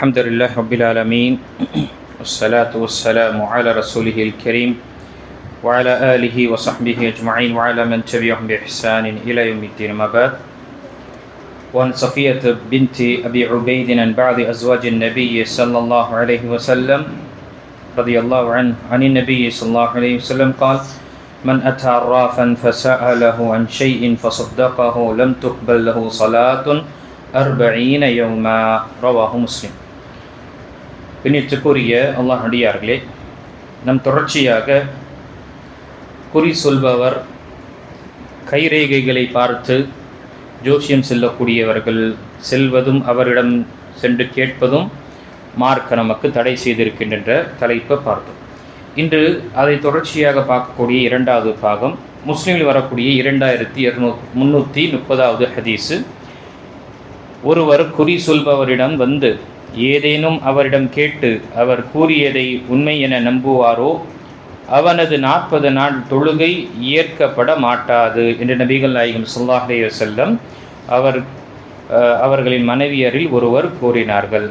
الحمد لله رب العالمين والصلاة والسلام على رسوله الكريم وعلى آله وصحبه أجمعين وعلى من تبعهم بإحسان إلى يوم الدين. ما بعد وعن صفية بنت أبي عبيد عن بعض أزواج النبي صلى الله عليه وسلم رضي الله عنه عن النبي صلى الله عليه وسلم قال من أتى عرافا فسأله عن شيء فصدقه لم تقبل له صلاة أربعين يوما. رواه مسلم. பின்னிச்சுக்குரிய அல்லாஹ் அடியார்களே நம் தொடர்ச்சியாக குறி சொல்பவர் கைரேகைகளை பார்த்து ஜோசியம் செல்லக்கூடியவர்கள் செல்வதும் அவரிடம் சென்று கேட்பதும் மார்க்க நமக்கு தடை செய்திருக்கின்ற தலைப்பை பார்த்தோம். இன்று அதை தொடர்ச்சியாக பார்க்கக்கூடிய இரண்டாவது பாகம் முஸ்லீமில் வரக்கூடிய இரண்டாயிரத்தி இரநூ முந்நூற்றி முப்பதாவது ஹதீஸு. ஒருவர் குறி சொல்பவரிடம் வந்து ஏதேனும் அவரிடம் கேட்டு அவர் கூறியதை உண்மை என நம்புவாரோ? அவனது நாற்பது நாள் தொழுகை ஏற்கப்பட மாட்டாது என்று நபிகள் நாயகம் சொல்லாஹே செல்லம் அவர் அவர்களின் மனைவியரில் ஒருவர் கூறினார்கள்.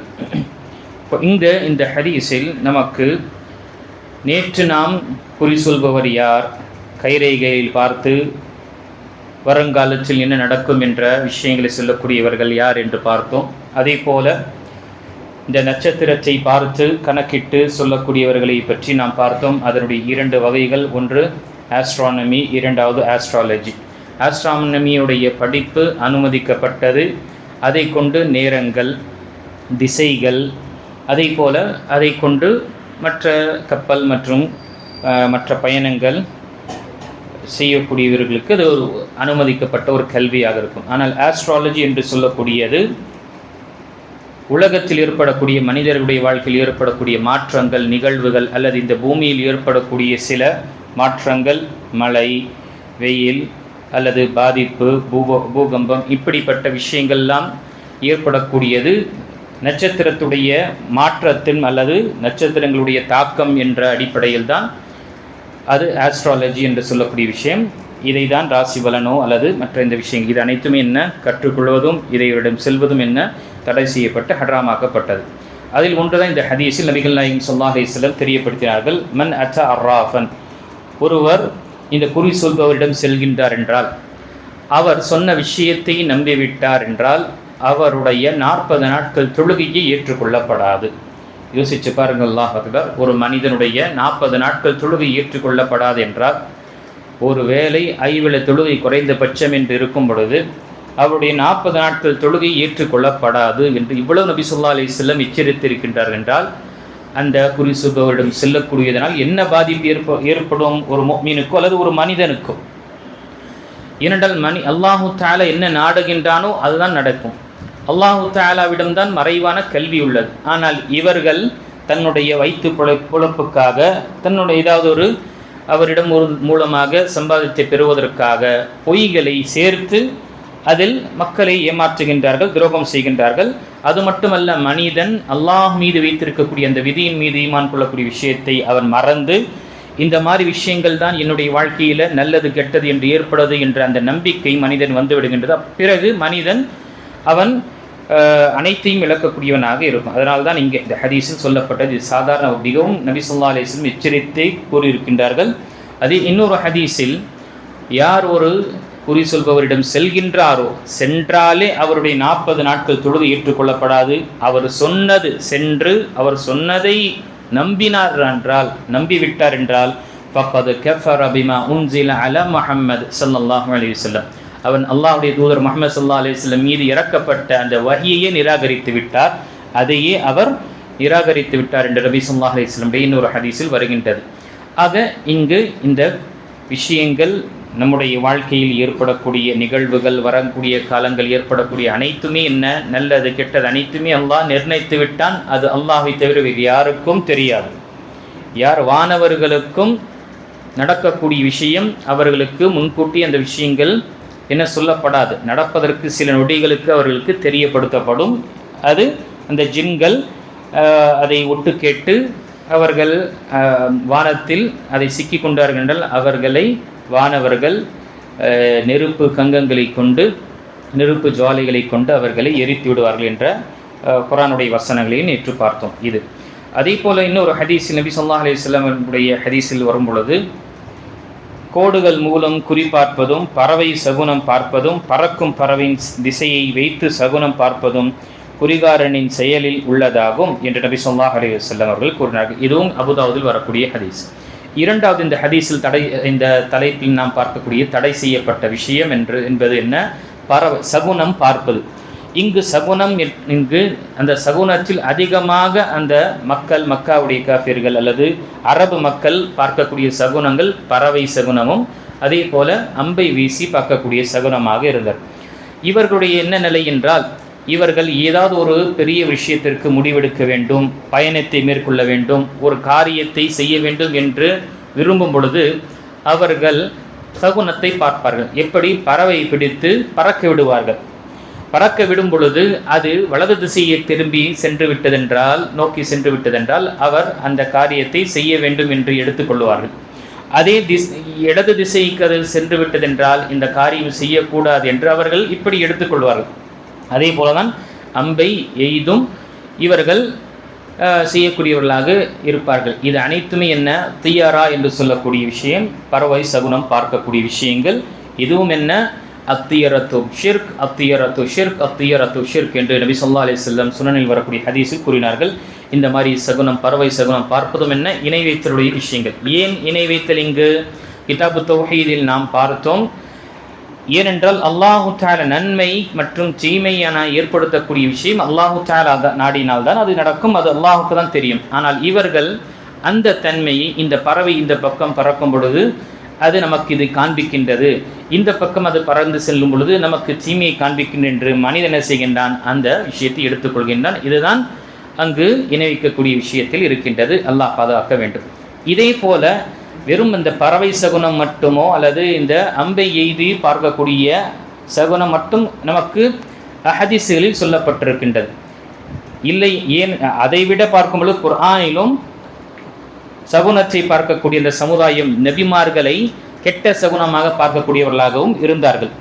இந்த இந்த ஹதீஸில் நமக்கு நேற்று நாம் குறி சொல்பவர் யார்? கைரேகையில் பார்த்து வருங்காலத்தில் என்ன நடக்கும் என்ற விஷயங்களை சொல்லக்கூடியவர்கள் யார் என்று பார்த்தோம். அதே போல இந்த நட்சத்திரத்தை பார்த்து கணக்கிட்டு சொல்லக்கூடியவர்களை பற்றி நாம் பார்த்தோம். அதனுடைய இரண்டு வகைகள். ஒன்று ஆஸ்ட்ரானமி இரண்டாவது ஆஸ்ட்ராலஜி ஆஸ்ட்ரானமியுடைய படிப்பு அனுமதிக்கப்பட்டது. அதை கொண்டு நேரங்கள் திசைகள் அதை போல அதை கொண்டு மற்ற கப்பல் மற்றும் மற்ற பயணங்கள் செய்யக்கூடியவர்களுக்கு அது ஒரு அனுமதிக்கப்பட்ட ஒரு கல்வியாக இருக்கும். ஆனால் ஆஸ்ட்ராலஜி என்று சொல்லக்கூடியது உலகத்தில் ஏற்படக்கூடிய மனிதர்களுடைய வாழ்க்கையில் ஏற்படக்கூடிய மாற்றங்கள் நிகழ்வுகள் அல்லது இந்த பூமியில் ஏற்படக்கூடிய சில மாற்றங்கள் மழை வெயில் அல்லது பாதிப்பு பூப பூகம்பம் இப்படிப்பட்ட விஷயங்கள்லாம் ஏற்படக்கூடியது. நட்சத்திரத்துடைய மாற்றத்தின் அல்லது நட்சத்திரங்களுடைய தாக்கம் என்ற அடிப்படையில் தான் அது ஆஸ்ட்ராலஜி என்று சொல்லக்கூடிய விஷயம். இதை தான் ராசி பலனோ அல்லது மற்ற இந்த விஷயங்கள் இது அனைத்துமே என்ன? கற்றுக்கொள்வதும் இதையிடம் செல்வதும் என்ன? தடை செய்யப்பட்டு ஹராமாக்கப்பட்டது. அதில் ஒன்றுதான் இந்த ஹதீஸில் நபிகள் நாயகம் சொல்லாஹ் அலிஸ்லம் தெரியப்படுத்தினார்கள். மன் அச்ச அர்ராஃபன். ஒருவர் இந்த குறி சொல்பவரிடம் செல்கின்றார் என்றால் அவர் சொன்ன விஷயத்தை நம்பிவிட்டார் என்றால் அவருடைய நாற்பது நாட்கள் தொழுகையை ஏற்றுக்கொள்ளப்படாது. யோசிச்சு பாருங்கள்லாம் அக்பர். ஒரு மனிதனுடைய நாற்பது நாட்கள் தொழுகை ஏற்றுக்கொள்ளப்படாது என்றால் ஒரு வேளை தொழுகை குறைந்தபட்சம் என்று இருக்கும் பொழுது அவருடைய நாற்பது நாட்கள் தொழுகை ஏற்றுக்கொள்ளப்படாது என்று இவ்வளவு நபி சொல்லா அலி செல்லம் எச்சரித்திருக்கின்றார் என்றால் அந்த குறிசுபவரிடம் செல்லக்கூடியதனால் என்ன பாதிப்பு ஏற்ப ஏற்படும் ஒரு மீனுக்கோ அல்லது ஒரு மனிதனுக்கோ? ஏனென்றால் மணி அல்லாஹு தாலா என்ன நாடுகின்றானோ அதுதான் நடக்கும். அல்லாஹு தாலாவிடம்தான் மறைவான கல்வி உள்ளது. ஆனால் இவர்கள் தன்னுடைய வயிற்று புழை புழப்புக்காக தன்னுடைய ஏதாவது ஒரு அவரிடம் ஒரு மூலமாக சம்பாதித்தை பெறுவதற்காக பொய்களை சேர்த்து அதில் மக்களை ஏமாற்றுகின்றார்கள் துரோகம் செய்கின்றார்கள். அது மட்டுமல்ல மனிதன் அல்லாஹ் மீது வைத்திருக்கக்கூடிய அந்த விதியின் மீது ஈமான் கொள்ளக்கூடிய விஷயத்தை அவன் மறந்து இந்த மாதிரி விஷயங்கள் தான் என்னுடைய வாழ்க்கையில் நல்லது கெட்டது என்று ஏற்படுது என்ற அந்த நம்பிக்கை மனிதன் வந்துவிடுகின்றது பிறகு மனிதன் அவன் அனைத்தையும் இழக்கக்கூடியவனாக இருக்கும். அதனால தான் இங்கே இந்த ஹதீஸில் சொல்லப்பட்டது. சாதாரண மிகவும் நபி சொல்லா அலிஸ்லம் எச்சரித்தை கூறியிருக்கின்றார்கள். அது இன்னொரு ஹதீஸில் யார் ஒரு குறி சொல்பவரிடம் செல்கின்றாரோ? சென்றாலே அவருடைய நாற்பது நாட்கள் தொழுது ஏற்றுக்கொள்ளப்படாது. அவர் சொன்னது சென்று அவர் சொன்னதை நம்பினார் என்றால் நம்பிவிட்டார் என்றால் பப்பது கஃபர் அபிமா உன்சில அல முஹம்மது ஸல்லல்லாஹு அலி வஸல்லம். அவன் அல்லாஹுடைய தூதர் முகமது சல்லா அலி வஸல்லம் மீது இறக்கப்பட்ட அந்த வகையையே நிராகரித்து விட்டார். அதையே அவர் நிராகரித்து விட்டார் என்று நபி ஸல்லல்லாஹு அலி வஸல்லம் இன்னொரு ஹதீஸில் வருகின்றது. ஆக இங்கு இந்த விஷயங்கள் நம்முடைய வாழ்க்கையில் ஏற்படக்கூடிய நிகழ்வுகள் வரக்கூடிய காலங்கள் ஏற்படக்கூடிய அனைத்துமே என்ன? நல்லது கெட்டது அனைத்துமே அல்லாஹ் நிர்ணயித்து விட்டான். அது அல்லாஹை தவிர வேறு யாருக்கும் தெரியாது. யார் வானவர்களுக்கும் நடக்கக்கூடிய விஷயம் அவர்களுக்கு முன்கூட்டி அந்த விஷயங்கள் என்ன சொல்லப்படாது. நடப்பதற்கு சில நொடிகளுக்கு அவர்களுக்கு தெரியப்படுத்தப்படும். அது அந்த ஜின்கள் அதை ஒட்டு கேட்டு அவர்கள் வானத்தில் அதை சிக்கி கொண்டார்கள். என்றால் அவர்களை வானவர்கள் நெருப்பு கங்கங்களை கொண்டு நெருப்பு ஜுவாலைகளை கொண்டு அவர்களை எரித்து விடுவார்கள் என்ற குரானுடைய வசனங்களையும் நேற்று பார்த்தோம். இது. அதே போல் இன்னொரு ஹதீஸ் நபி சொல்லா அலைஹி ஹதீஸில் வரும் பொழுது கோடுகள் மூலம் குறிப்பார்ப்பதும் பறவை சகுனம் பார்ப்பதும் பறக்கும் பறவையின் திசையை வைத்து சகுனம் பார்ப்பதும் குறிகாரனின் செயலில் உள்ளதாகும் என்று நபி சொல்லாஹ் அலி வல்லம் அவர்கள் கூறினார்கள். இதுவும் அபுதாவுதில் வரக்கூடிய ஹதீஸ். இரண்டாவது இந்த ஹதீஸில் தடை இந்த தலைப்பில் நாம் பார்க்கக்கூடிய தடை செய்யப்பட்ட விஷயம் என்று என்பது என்ன? பறவை சகுனம் பார்ப்பது. இங்கு சகுனம் என்- இங்கு அந்த சகுனத்தில் அதிகமாக அந்த மக்கள் மக்காவுடைய காஃபிர்கள் அல்லது அரபு மக்கள் பார்க்கக்கூடிய சகுனங்கள் பறவை சகுனமும் அதே போல அம்பை வீசி பார்க்கக்கூடிய சகுனமாக இருந்தது. இவர்களுடைய என்ன நிலை என்றால் இவர்கள் ஏதாவது ஒரு பெரிய விஷயத்திற்கு முடிவெடுக்க வேண்டும் பயணத்தை மேற்கொள்ள வேண்டும் ஒரு காரியத்தை செய்ய வேண்டும் என்று விரும்பும் பொழுது அவர்கள் சகுனத்தை பார்ப்பார்கள். எப்படி? பறவை பிடித்து பறக்க விடுவார்கள். பறக்க விடும் பொழுது அது வலது திசையை திரும்பி சென்று விட்டதென்றால் நோக்கி சென்று விட்டதென்றால் அவர் அந்த காரியத்தை செய்ய வேண்டும் என்று எடுத்துக்கொள்வார்கள் அதே திஸ் இடது திசைக்கு அது சென்று விட்டதென்றால் இந்த காரியம் செய்யக்கூடாது என்று அவர்கள் இப்படி எடுத்துக்கொள்வார்கள் அதே போல தான் அம்பை எய்தும் இவர்கள் செய்யக்கூடியவர்களாக இருப்பார்கள். இது அனைத்துமே என்ன? தியாரா என்று சொல்லக்கூடிய விஷயம் பறவை சகுனம் பார்க்கக்கூடிய விஷயங்கள். இதுவும் என்ன? அத்தியரத்து ஷிர்க் அத்தியரத்து ஷிர்க் அத்தியரத்து ஷிர்க் என்று நபி சொல்லா அலி செல்லம் சுனனில் வரக்கூடிய ஹதீஸில் கூறினார்கள். இந்த மாதிரி சகுனம் பறவை சகுனம் பார்ப்பதும் என்ன? இணை வைத்தலுடைய விஷயங்கள். ஏன் இணை வைத்தல் இங்கு? கிதாபு தொகையில் நாம் பார்த்தோம். ஏனென்றால் அல்லாஹு தால நன்மை மற்றும் தீமையான ஏற்படுத்தக்கூடிய விஷயம் அல்லாஹு தால நாடினால் தான் அது நடக்கும் அது அல்லாஹுக்கு தான் தெரியும். ஆனால் இவர்கள் அந்த தன்மையை இந்த பறவை இந்த பக்கம் பறக்கும் பொழுது அது நமக்கு இது காண்பிக்கின்றது. இந்த பக்கம் அது பறந்து செல்லும் பொழுது நமக்கு தீமையை காண்பிக்கின்ற என்று மனிதன் என்ன செய்கின்றான்? அந்த விஷயத்தை எடுத்துக்கொள்கின்றான் இதுதான் அங்கு இணைவிக்கக்கூடிய விஷயத்தில் இருக்கின்றது. அல்லாஹ் பாதுகாக்க வேண்டும். இதே போல வெறும் இந்த பறவை சகுனம் மட்டுமோ அல்லது இந்த அம்பை எய்தி பார்க்கக்கூடிய சகுனம் மட்டும் நமக்கு அஹதிசுகளில் சொல்லப்பட்டிருக்கின்றது. இல்லை ஏன் அதைவிட பார்க்கும்பொழுது குர்ஆனிலும் சகுனத்தை பார்க்கக்கூடிய இந்த சமுதாயம் நபிமார்களை கெட்ட சகுனமாக பார்க்கக்கூடியவர்களாகவும் இருந்தார்கள்.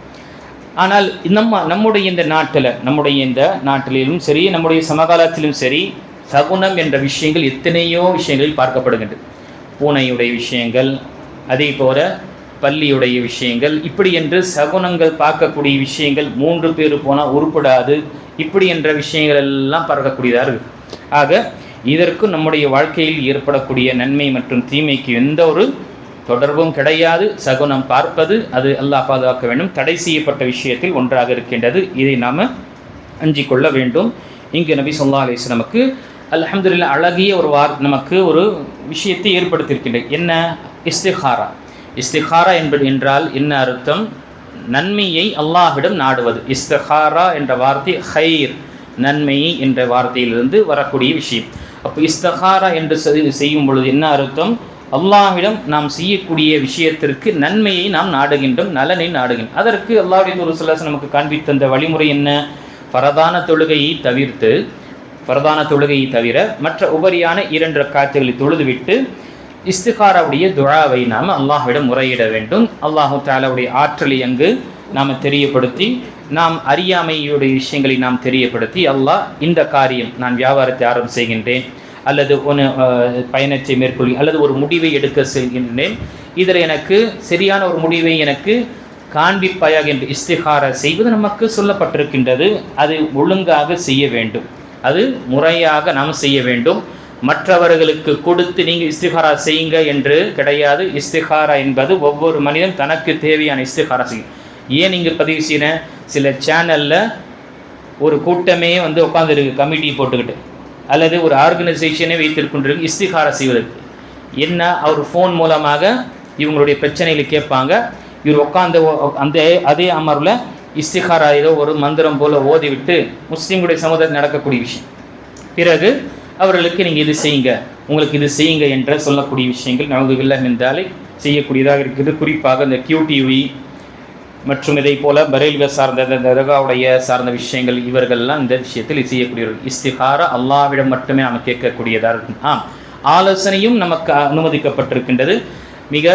ஆனால் நம்ம நம்முடைய இந்த நாட்டில் நம்முடைய இந்த நாட்டிலும் சரி நம்முடைய சமகாலத்திலும் சரி சகுனம் என்ற விஷயங்கள் எத்தனையோ விஷயங்களில் பார்க்கப்படுகின்றது. பூனையுடைய விஷயங்கள் அதே போல பள்ளியுடைய விஷயங்கள். இப்படி என்று சகுனங்கள் பார்க்கக்கூடிய விஷயங்கள் மூன்று பேர் போனால் உருப்படாது. இப்படி என்ற விஷயங்கள் எல்லாம் பறக்கக்கூடியதாக இருக்குது ஆக இதற்கு நம்முடைய வாழ்க்கையில் ஏற்படக்கூடிய நன்மை மற்றும் தீமைக்கு எந்த ஒரு தொடர்பும் கிடையாது. சகுனம் பார்ப்பது அது அல்லாஹ் பாதுகாக்க வேண்டும். தடை செய்யப்பட்ட விஷயத்தில் ஒன்றாக இருக்கின்றது. இதை நாம் அஞ்சிக்கொள்ள வேண்டும். இங்கு நபி சொல்லா அலிஸ் நமக்கு அல்ஹம்துலில்லாஹ் அழகிய ஒரு வார் நமக்கு ஒரு விஷயத்தை ஏற்படுத்தியிருக்கின்றது என்ன? இஸ்திஹாரா இஸ்திஹாரா என்பது என்றால் என்ன அர்த்தம்? நன்மையை அல்லாஹிடம் நாடுவது. இஸ்திஹாரா என்ற வார்த்தை ஹைர். நன்மை என்ற வார்த்தையிலிருந்து வரக்கூடிய விஷயம். அப்போ இஸ்தஹாரா என்று செய்யும் பொழுது என்ன அர்த்தம்? அல்லாஹிடம் நாம் செய்யக்கூடிய விஷயத்திற்கு நன்மையை நாம் நாடுகின்றோம் நலனை நாடுகின்றோம். அதற்கு அல்லாஹுடைய ஒரு சில நமக்கு காண்பித்த அந்த வழிமுறை என்ன? பரதான தொழுகையை தவிர்த்து பிரதான தொழுகையை தவிர மற்ற உபரியான இரண்டு காட்சிகளை தொழுதுவிட்டு இஸ்திகாராவுடைய துழாவை நாம் அல்லாஹ்விடம் முறையிட வேண்டும். அல்லாஹு தாலாவுடைய ஆற்றலை அங்கு நாம் தெரியப்படுத்தி நாம் அறியாமையுடைய விஷயங்களை நாம் தெரியப்படுத்தி அல்லாஹ் இந்த காரியம் நான் வியாபாரத்தை ஆரம்பம் செய்கின்றேன். அல்லது ஒன்று பயணத்தை மேற்கொள் அல்லது ஒரு முடிவை எடுக்க செல்கின்றேன். இதில் எனக்கு சரியான ஒரு முடிவை எனக்கு காண்பிப்பாயாக என்று இஸ்திகாரா செய்வது நமக்கு சொல்லப்பட்டிருக்கின்றது. அது ஒழுங்காக செய்ய வேண்டும். அது முறையாக நாம் செய்ய வேண்டும். மற்றவர்களுக்கு கொடுத்து நீங்கள் இஸ்திகாரா செய்யுங்க என்று கிடையாது. இஸ்திகாரா என்பது ஒவ்வொரு மனிதன் தனக்கு தேவையான இஸ்திகாரா செய்யும். ஏன் இங்கே பதிவு செய்யற? சில சேனலில் ஒரு கூட்டமே வந்து உட்காந்துருக்கு கமிட்டி போட்டுக்கிட்டு. அல்லது ஒரு ஆர்கனைசேஷனே வைத்திருக்கின்றிருக்கு இஸ்திகாரா செய்வதற்கு. என்ன? அவர் ஃபோன் மூலமாக இவங்களுடைய பிரச்சனைகளை கேட்பாங்க. இவர் உட்காந்து அந்த அதே அமர்வில் இஸ்திகாரா ஏதோ ஒரு மந்திரம் போல ஓதிவிட்டு முஸ்லீம்களுடைய சமுதாயத்தில் நடக்கக்கூடிய விஷயம். பிறகு அவர்களுக்கு நீங்கள் இது செய்யுங்க உங்களுக்கு இது செய்யுங்க என்ற சொல்லக்கூடிய விஷயங்கள் நமக்கு இல்லை என்றாலே செய்யக்கூடியதாக இருக்குது. குறிப்பாக இந்த கியூடிவி மற்றும் இதை போல பரேல்க சார்ந்த இந்த தர்காவுடைய சார்ந்த விஷயங்கள் இவர்கள்லாம் இந்த விஷயத்தில் செய்யக்கூடியவர்கள். இஸ்திகாரா அல்லாவிடம் மட்டுமே நாம் கேட்கக்கூடியதாக இருக்கும். ஆம் ஆலோசனையும் நமக்கு அனுமதிக்கப்பட்டிருக்கின்றது. மிக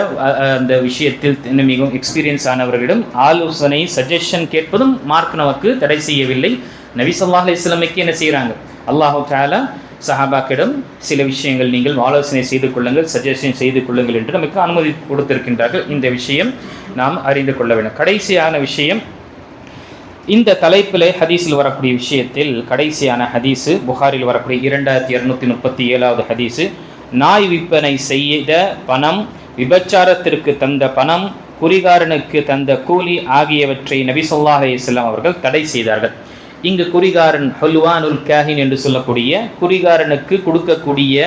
அந்த விஷயத்தில் இன்னும் மிகவும் எக்ஸ்பீரியன்ஸ் ஆனவர்களிடம் ஆலோசனை சஜஷன் கேட்பதும் மார்க் நமக்கு தடை செய்யவில்லை. நபி ஸல்லல்லாஹு அலைஹி என்ன செய்கிறாங்க அல்லாஹு தாலா சஹாபாக்கிடம் சில விஷயங்கள் நீங்கள் ஆலோசனை செய்து கொள்ளுங்கள் சஜஷன் செய்து கொள்ளுங்கள் என்று நமக்கு அனுமதி கொடுத்திருக்கின்றார்கள். இந்த விஷயம் நாம் அறிந்து கொள்ள வேண்டும். கடைசியான விஷயம் இந்த தலைப்பிலே ஹதீஸில் வரக்கூடிய விஷயத்தில் கடைசியான ஹதீஸு புகாரில் வரக்கூடிய இரண்டாயிரத்தி இரநூத்தி முப்பத்தி ஏழாவது ஹதீஸு நாய் விற்பனை செய்த பணம் விபச்சாரத்திற்கு தந்த பணம் குறிகாரனுக்கு தந்த கூலி ஆகியவற்றை நபி ஸல்லல்லாஹு அலைஹி அவர்கள் தடை செய்தார்கள். இங்கு குறிகாரன் ஹுல்வானுல் கேஹின் என்று சொல்லக்கூடிய குறிகாரனுக்கு கொடுக்கக்கூடிய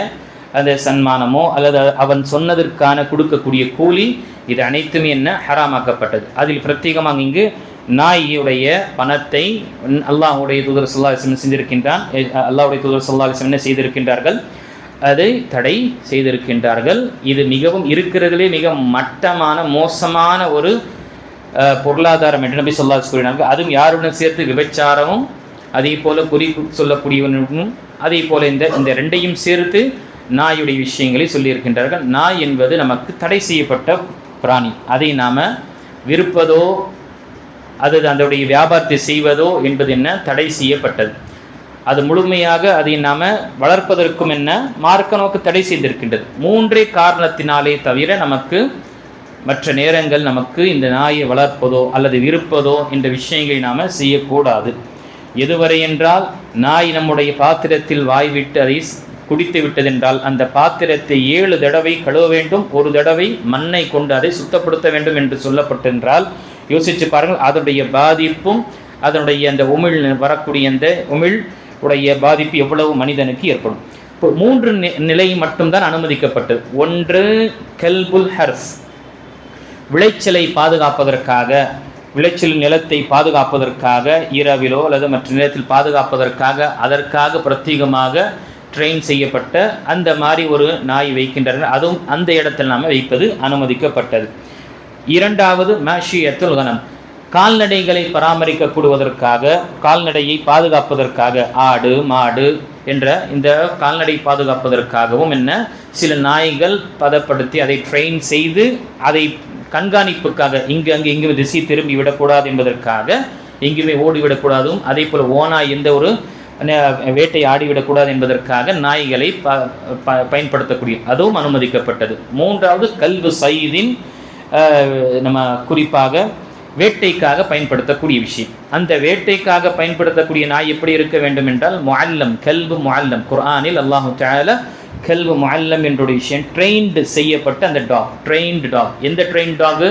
அந்த சன்மானமோ அல்லது அவன் சொன்னதற்கான கொடுக்கக்கூடிய கூலி இது அனைத்துமே என்ன? ஹராமாக்கப்பட்டது. அதில் பிரத்யேகமாக இங்கு நாயுடைய பணத்தை அல்லாஹுடைய தூதர் சல்லா செஞ்சிருக்கின்றான் அல்லாஹுடைய தூதர் சல்லா என்ன செய்திருக்கின்றார்கள்? அதை தடை செய்திருக்கின்றார்கள். இது மிகவும் இருக்கிறதுலே மிக மட்டமான மோசமான ஒரு பொருளாதாரம் என்று நபி சொல்லா கூறினார்கள். அதுவும் யாருடன் சேர்த்து விபச்சாரமும் அதே போல குறி சொல்லக்கூடியவனும் அதே போல இந்த இந்த ரெண்டையும் சேர்த்து நாயுடைய விஷயங்களை சொல்லியிருக்கின்றார்கள். நாய் என்பது நமக்கு தடை செய்யப்பட்ட பிராணி. அதை நாம் விருப்பதோ அது அதனுடைய வியாபாரத்தை செய்வதோ என்பது என்ன? தடை செய்யப்பட்டது. அது முழுமையாக அதை நாம வளர்ப்பதற்கும் என்ன மார்க்க நோக்கு தடை செய்திருக்கின்றது. மூன்றே காரணத்தினாலே தவிர நமக்கு மற்ற நேரங்கள் நமக்கு இந்த நாயை வளர்ப்பதோ அல்லது விருப்பதோ என்ற விஷயங்களை நாம் செய்யக்கூடாது. எதுவரை என்றால் நாய் நம்முடைய பாத்திரத்தில் வாய் விட்டு அதை குடித்து விட்டதென்றால் அந்த பாத்திரத்தை ஏழு தடவை கழுவ வேண்டும் ஒரு தடவை மண்ணை கொண்டு அதை சுத்தப்படுத்த வேண்டும் என்று சொல்லப்பட்டென்றால் யோசிச்சு பாருங்கள் அதனுடைய பாதிப்பும் அதனுடைய அந்த உமிழ் வரக்கூடிய அந்த உமிழ் உடைய பாதிப்பு எவ்வளவு மனிதனுக்கு ஏற்படும்? இப்போ மூன்று நி- நிலை மட்டும்தான் அனுமதிக்கப்பட்டது. ஒன்று கெல்புல் ஹர்ஸ். விளைச்சலை பாதுகாப்பதற்காக விளைச்சல் நிலத்தை பாதுகாப்பதற்காக இரவிலோ அல்லது மற்ற நிலத்தில் பாதுகாப்பதற்காக அதற்காக பிரத்யேகமாக ட்ரெயின் செய்யப்பட்ட அந்த மாதிரி ஒரு நாய் வைக்கின்றனர். அதுவும் அந்த இடத்தில் நாம் வைப்பது அனுமதிக்கப்பட்டது. இரண்டாவது மேஷியத்துல் கணம் கால்நடைகளை பராமரிக்க கூடுவதற்காக கால்நடையை பாதுகாப்பதற்காக ஆடு மாடு என்ற இந்த கால்நடை பாதுகாப்பதற்காகவும் என்ன சில நாய்கள் பதப்படுத்தி அதை ட்ரெயின் செய்து அதை கண்காணிப்புக்காக இங்கு அங்கு இங்கு திசை திரும்பி விடக்கூடாது என்பதற்காக எங்குமே ஓடிவிடக்கூடாதும் அதே போல் ஓனாய் எந்த ஒரு வேட்டை ஆடிவிடக்கூடாது என்பதற்காக நாய்களை ப ப- பயன்படுத்தக்கூடிய அதுவும் அனுமதிக்கப்பட்டது. மூன்றாவது கல்வு சைதின் நம்ம குறிப்பாக வேட்டைக்காக பயன்படுத்தக்கூடிய விஷயம். அந்த வேட்டைக்காக பயன்படுத்தக்கூடிய நாய் எப்படி இருக்க வேண்டும் என்றால் முஅல்லம் கல்பு முஅல்லம். குர்ஆனில் அல்லாஹு தால கல்பு முஅல்லம் என்ற ஒரு விஷயம் ட்ரெயின்டு செய்யப்பட்ட அந்த டாக் ட்ரெயின்டு டாக் எந்த ட்ரெயின் டாகு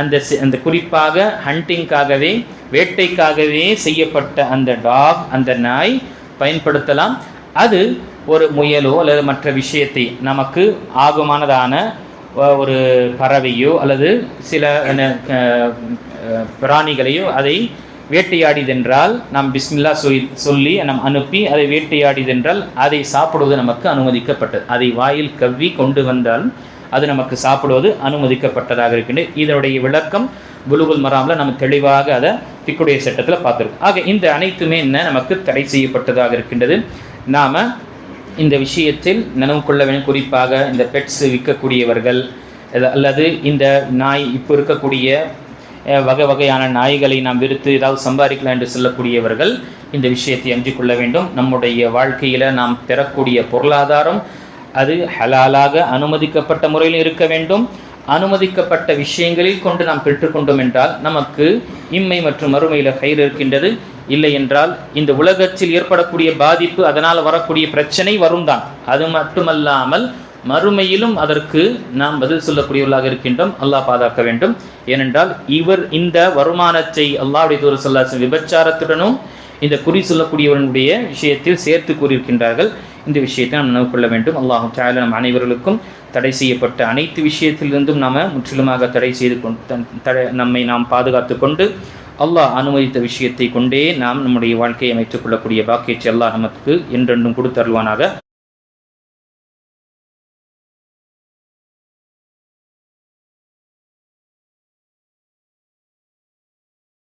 அந்த அந்த குறிப்பாக ஹண்டிங்காகவே வேட்டைக்காகவே செய்யப்பட்ட அந்த டாக் அந்த நாய் பயன்படுத்தலாம். அது ஒரு முயலோ அல்லது மற்ற விஷயத்தை நமக்கு ஆகுமானதான ஒரு பறவையோ அல்லது சில பிராணிகளையோ அதை வேட்டையாடிதென்றால் நாம் பிஸ்மில்லா சொல்லி சொல்லி நாம் அனுப்பி அதை வேட்டையாடிதென்றால் அதை சாப்பிடுவது நமக்கு அனுமதிக்கப்பட்டது. அதை வாயில் கவ்வி கொண்டு வந்தால் அது நமக்கு சாப்பிடுவது அனுமதிக்கப்பட்டதாக இருக்கின்றது. இதனுடைய விளக்கம் புலுகுல் மராமில் நம்ம தெளிவாக அதை பிக்குடைய சட்டத்தில் பார்த்துருக்கோம். ஆக இந்த அனைத்துமே என்ன? நமக்கு தடை செய்யப்பட்டதாக இருக்கின்றது. நாம் இந்த விஷயத்தில் நினைவு கொள்ள வேண்டும் குறிப்பாக இந்த பெட்ஸ் விற்கக்கூடியவர்கள் அல்லது இந்த நாய் இப்போ இருக்கக்கூடிய வகை வகையான நாய்களை நாம் விருத்து ஏதாவது சம்பாதிக்கலாம் என்று சொல்லக்கூடியவர்கள் இந்த விஷயத்தை அஞ்சு கொள்ள வேண்டும். நம்முடைய வாழ்க்கையில் நாம் பெறக்கூடிய பொருளாதாரம் அது ஹலாலாக அனுமதிக்கப்பட்ட முறையில் இருக்க வேண்டும். அனுமதிக்கப்பட்ட விஷயங்களில் கொண்டு நாம் பெற்றுக்கொண்டோம் என்றால் நமக்கு இம்மை மற்றும் மறுமையில் கயிறு இருக்கின்றது. இல்லை என்றால் இந்த உலகத்தில் ஏற்படக்கூடிய பாதிப்பு அதனால் வரக்கூடிய பிரச்சனை வரும் தான் அது மட்டுமல்லாமல் மறுமையிலும் அதற்கு நாம் பதில் சொல்லக்கூடியவர்களாக இருக்கின்றோம். அல்லாஹ் பாதுகாக்க வேண்டும். ஏனென்றால் இவர் இந்த வருமானத்தை அல்லாஹ்வுடைய தூர சொல்லாசன் விபச்சாரத்துடனும் இந்த குறி சொல்லக்கூடியவனுடைய விஷயத்தில் சேர்த்து கூறியிருக்கின்றார்கள். இந்த விஷயத்தை நாம் நினைவு கொள்ள வேண்டும். அல்லாஹும் சாயல நம் அனைவர்களுக்கும் தடை செய்யப்பட்ட அனைத்து விஷயத்திலிருந்தும் நாம் முற்றிலுமாக தடை செய்து கொண்டு தடை நம்மை நாம் பாதுகாத்து கொண்டு அல்லாஹ் அனுமதித்த விஷயத்தை கொண்டே நாம் நம்முடைய வாழ்க்கையை அமைத்துக் கொள்ளக்கூடிய பாக்கியத்தை அல்லாஹ் நமக்கு என்றென்றும் கொடுத்தருவானாக